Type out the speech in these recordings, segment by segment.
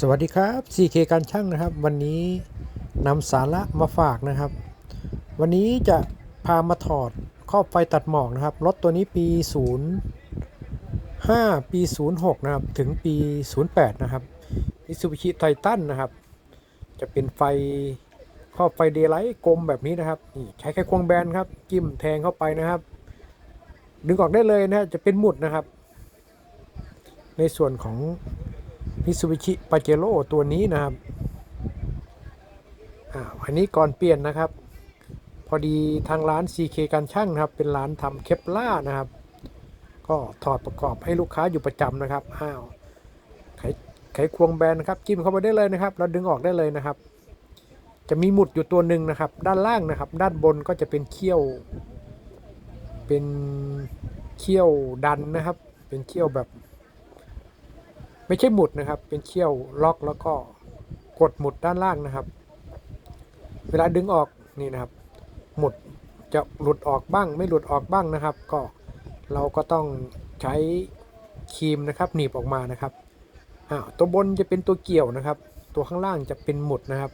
สวัสดีครับ CK การช่างนะครับ วันนี้นำสาระมาฝากนะครับ วันนี้จะพามาถอดครอบไฟตัดหมอกนะครับรถตัวนี้ปี 05 ปี 06 นะครับ ถึงปี 08 นะครับ Mitsubishi Titan นะครับ จะเป็นไฟครอบไฟเดย์ไลท์กลมแบบนี้นะครับนี่ใช้แค่ควงแบนครับ จิ้มแทงเข้าไปนะครับ ดึงออกได้เลยนะฮะจะเป็นหมุดนะครับ ในส่วนของ มิซูบิชิปาเจโร่ตัวนี้นะครับอ่าอันนี้ก่อนเปลี่ยนนะครับ พอดีทางร้าน CK การช่างนะครับ เป็นร้านทำเคปล่านะครับ ก็ถอดประกอบให้ลูกค้าอยู่ประจำนะครับอ้าวไขไขควงแบนนะครับจิ้มเข้าไปได้เลยนะครับเราดึงออกได้เลยนะครับ จะมีหมุดอยู่ตัวหนึ่งนะครับ ด้านล่างนะครับ ด้านบนก็จะเป็นเขี้ยว เป็นเขี้ยวดันนะครับ เป็นเขี้ยวแบบ ไม่ใช่หมุดนะครับ เป็นเขี้ยวล็อกแล้วก็กดหมุดด้านล่างนะครับ เวลาดึงออกนี่นะครับ หมุดจะหลุดออกบ้าง ไม่หลุดออกบ้างนะครับ ก็เราก็ต้องใช้ครีมนะครับ หนีบออกมานะครับอ้าวตัวบนจะเป็นตัวเกี่ยวนะครับ ตัวข้างล่างจะเป็นหมุดนะครับ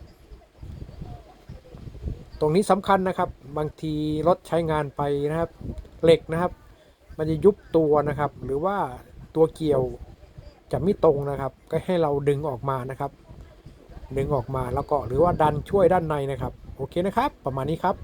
ตรงนี้สำคัญนะครับ บางทีรถใช้งานไปนะครับ เหล็กนะครับ มันจะยุบตัวนะครับ หรือว่าตัวเกี่ยว จะไม่ตรงนะครับ ก็ให้เราดึงออกมานะครับ ดึงออกมาแล้วก็หรือว่าดันช่วยด้านในนะครับ โอเคนะครับ ประมาณนี้ครับ